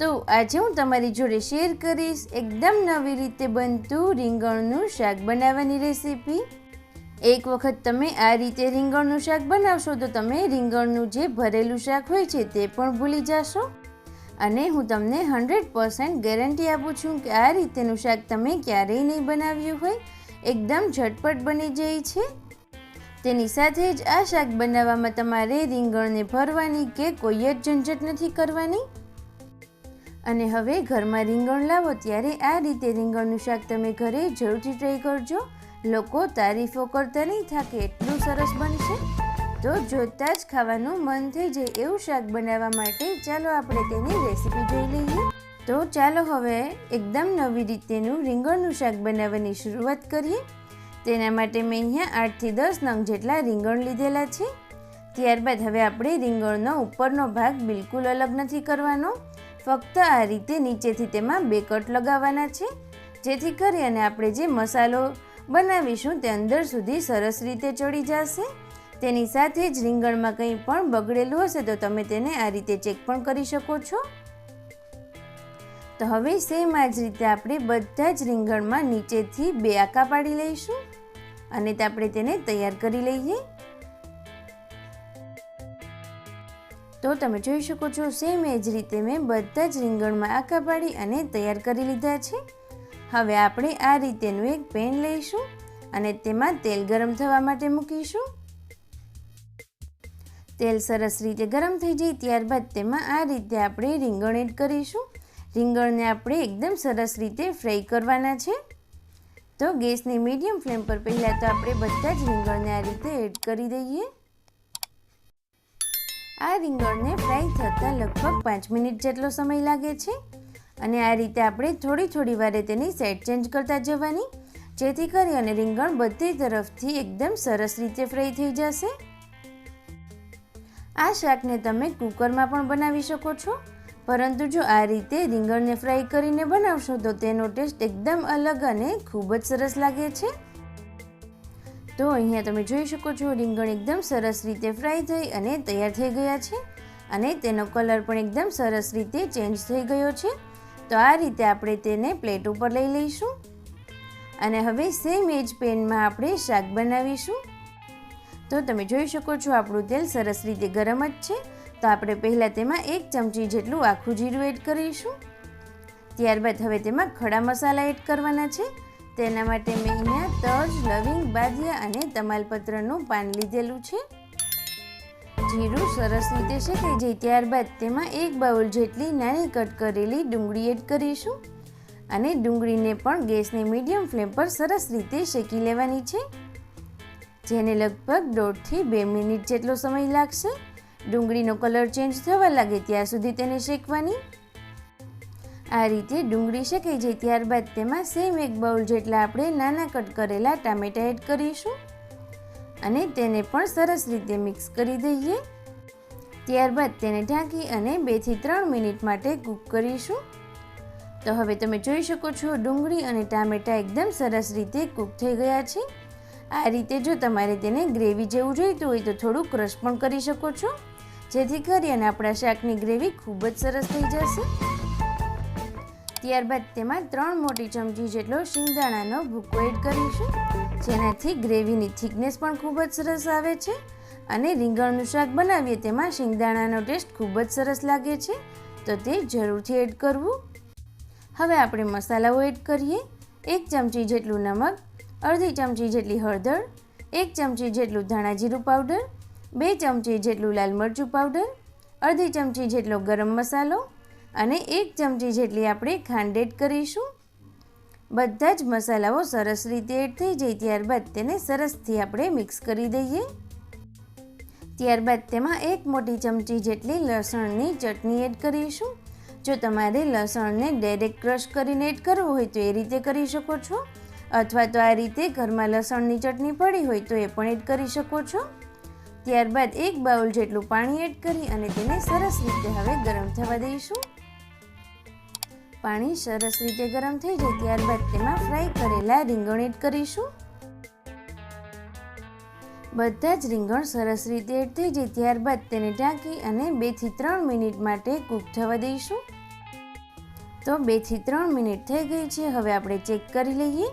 તો આજે હું તમારી જોડે શેર કરીશ એકદમ નવી રીતે બનતું રીંગણનું શાક બનાવવાની રેસીપી એક વખત તમે આ રીતે રીંગણનું શાક બનાવશો તો તમે રીંગણનું જે ભરેલું શાક હોય છે તે પણ ભૂલી જશો. અને હું તમને હંડ્રેડ પર્સન્ટ ગેરંટી આપું છું કે આ રીતેનું શાક તમે ક્યારેય નહીં બનાવ્યું હોય. એકદમ ઝટપટ બની જાય છે. તેની સાથે જ આ શાક બનાવવામાં તમારે રીંગણને ભરવાની કે કોઈ જ ઝંઝટ નથી કરવાની. અને હવે ઘરમાં રીંગણ લાવો ત્યારે આ રીતે રીંગણનું શાક તમે ઘરે જરૂરથી ટ્રાય કરજો. લોકો તારીફો કરતા નહીં થાકે, એટલું સરસ બનશે. તો જોતાં જ ખાવાનું મન થઈ જાય એવું શાક બનાવવા માટે. ચાલો આપણે તેની રેસીપી જોઈ લઈએ. તો ચાલો હવે એકદમ નવી રીતેનું રીંગણનું શાક બનાવવાની શરૂઆત કરીએ. તેના માટે મેં અહીંયા આઠથી દસ નંગ જેટલા રીંગણ લીધેલા છે. ત્યારબાદ હવે આપણે રીંગણનો ઉપરનો ભાગ બિલકુલ અલગ નથી કરવાનો. ફક્ત આ રીતે નીચેથી તેમાં બે કટ લગાવવાના છે. જેથી કરી અને આપણે જે મસાલો બનાવીશું તે અંદર સુધી સરસ રીતે ચડી જશે. તેની સાથે જ રીંગણમાં કંઈ પણ બગડેલું હશે તો તમે તેને આ રીતે ચેક પણ કરી શકો છો. તો હવે સેમ આ જ રીતે આપણે બધા જ રીંગણમાં નીચેથી બે આકા પાડી લઈશું. અને આપણે તેને તૈયાર કરી લઈએ. તો તમે જોઈ શકો છો સેમ એ જ રીતે મેં બધા જ રીંગણમાં આખા પાડી અને તૈયાર કરી લીધા છે. હવે આપણે આ રીતેનું એક પેન લઈશું અને તેમાં તેલ ગરમ થવા માટે મૂકીશું. તેલ સરસ રીતે ગરમ થઈ જાય ત્યારબાદ તેમાં આ રીતે આપણે રીંગણ એડ કરીશું. રીંગણને આપણે એકદમ સરસ રીતે ફ્રાય કરવાના છે. તો ગેસની મીડિયમ ફ્લેમ પર પહેલાં તો આપણે બધા જ રીંગણને આ રીતે એડ કરી દઈએ. આ રીંગણને ફ્રાય થતાં લગભગ પાંચ મિનિટ જેટલો સમય લાગે છે. અને આ રીતે આપણે થોડી થોડી વારે તેની સેટ ચેન્જ કરતા જવાની. જેથી કરી અને રીંગણ બધી તરફથી એકદમ સરસ રીતે ફ્રાય થઈ જશે. આ શાકને તમે કુકરમાં પણ બનાવી શકો છો. પરંતુ જો આ રીતે રીંગણને ફ્રાય કરીને બનાવશો તો તેનો ટેસ્ટ એકદમ અલગ અને ખૂબ જ સરસ લાગે છે. તો અહીંયા તમે જોઈ શકો છો, રીંગણ એકદમ સરસ રીતે ફ્રાય થઈ અને તૈયાર થઈ ગયા છે અને તેનો કલર પણ એકદમ સરસ રીતે ચેન્જ થઈ ગયો છે. તો આ રીતે આપણે તેને પ્લેટ ઉપર લઈ લઈશું અને હવે સેમ એજ પેનમાં આપણે શાક બનાવીશું. તો તમે જોઈ શકો છો, આપણું તેલ સરસ રીતે ગરમ જ છે. તો આપણે પહેલાં તેમાં એક ચમચી જેટલું આખું જીરું એડ કરીશું. ત્યારબાદ હવે તેમાં ખડા મસાલા એડ કરવાના છે. તેના માટે મેં અહીંયા તજ, લવિંગ, બાદિયા અને તમાલપત્રનું પાન લીધેલું છે. જીરું સરસ રીતે શેકાઈ જાય ત્યારબાદ તેમાં એક બાઉલ જેટલી નાની કટ કરેલી ડુંગળી એડ કરીશું. અને ડુંગળીને પણ ગેસની મીડિયમ ફ્લેમ પર સરસ રીતે શેકી લેવાની છે. જેને લગભગ દોઢથી બે મિનિટ જેટલો સમય લાગશે. ડુંગળીનો કલર ચેન્જ થવા લાગે ત્યાં સુધી તેને શેકવાની. આ રીતે ડુંગળી શેકાઈ જાય ત્યારબાદ તેમાં સેમ એક બાઉલ જેટલા આપણે નાના કટ કરેલા ટામેટા એડ કરીશું અને તેને પણ સરસ રીતે મિક્સ કરી દઈએ. ત્યારબાદ તેને ઢાંકી અને બેથી ત્રણ મિનિટ માટે કૂક કરીશું. તો હવે તમે જોઈ શકો છો ડુંગળી અને ટામેટાં એકદમ સરસ રીતે કૂક થઈ ગયા છે. આ રીતે જો તમારે તેને ગ્રેવી જેવું જોઈતું હોય તો થોડું ક્રશ પણ કરી શકો છો. જેથી કરી અને આપણા શાકની ગ્રેવી ખૂબ જ સરસ થઈ જશે. ત્યારબાદ તેમાં ત્રણ મોટી ચમચી જેટલો શિંગદાણાનો ભૂકો એડ કરીશું. જેનાથી ગ્રેવીની થિકનેસ પણ ખૂબ જ સરસ આવે છે અને રીંગણનું શાક બનાવીએ તેમાં શિંગદાણાનો ટેસ્ટ ખૂબ જ સરસ લાગે છે. તો તે જરૂરથી એડ કરવું. હવે આપણે મસાલાઓ એડ કરીએ. એક ચમચી જેટલું નમક, અડધી ચમચી જેટલી હળદર, એક ચમચી જેટલું ધાણા જીરું પાવડર, બે ચમચી જેટલું લાલ મરચું પાવડર, અડધી ચમચી જેટલો ગરમ મસાલો અને એક ચમચી જેટલી આપણે ખાંડ એડ કરીશું. બધા જ મસાલાઓ સરસ રીતે એડ થઈ જાય ત્યારબાદ તેને સરસથી આપણે મિક્સ કરી દઈએ. ત્યારબાદ તેમાં એક મોટી ચમચી જેટલી લસણની ચટણી એડ કરીશું. જો તમારે લસણને ડાયરેક્ટ ક્રશ કરીને એડ કરવું હોય તો એ રીતે કરી શકો છો. અથવા તો આ રીતે ઘરમાં લસણની ચટણી પડી હોય તો એ પણ એડ કરી શકો છો. ત્યારબાદ એક બાઉલ જેટલું પાણી એડ કરી અને તેને સરસ રીતે હવે ગરમ થવા દઈશું. પાણી સરસ રીતે ગરમ થઈ જાય ત્યારબાદ તેમાં ફ્રાય કરેલા રીંગણ એડ કરીશું. બધા જ રીંગણ સરસ રીતે એડ થઈ જાય ત્યારબાદ તેને ઢાંકી અને બેથી ત્રણ મિનિટ માટે કૂક થવા દઈશું. તો બેથી ત્રણ મિનિટ થઈ ગઈ છે, હવે આપણે ચેક કરી લઈએ.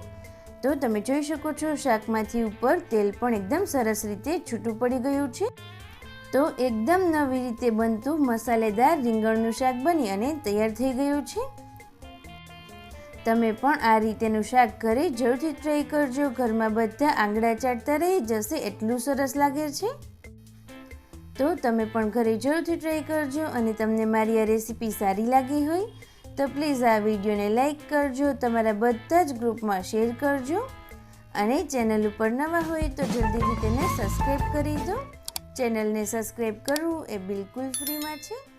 તો તમે જોઈ શકો છો, શાકમાંથી ઉપર તેલ પણ એકદમ સરસ રીતે છૂટું પડી ગયું છે. તો એકદમ નવી રીતે બનતું મસાલેદાર રીંગણનું શાક બની અને તૈયાર થઈ ગયું છે. તમે પણ આ રીતેનું શાક ઘરે જરૂરથી ટ્રાય કરજો. ઘરમાં બધા આંગળા ચાટતા રહી, જશે એટલું સરસ લાગે છે. તો તમે પણ ઘરે જરૂરથી ટ્રાય કરજો અને તમને મારી આ રેસીપી સારી લાગી હોય, તો પ્લીઝ આ વિડીયોને લાઇક કરજો, તમારા બધા જ ગ્રુપમાં શેર કરજો. અને ચેનલ ઉપર નવા હોય તો જલ્દીથી તેને સબસ્ક્રાઈબ કરી દો. ચેનલને સબસ્ક્રાઈબ કરવું એ બિલકુલ ફ્રીમાં છે.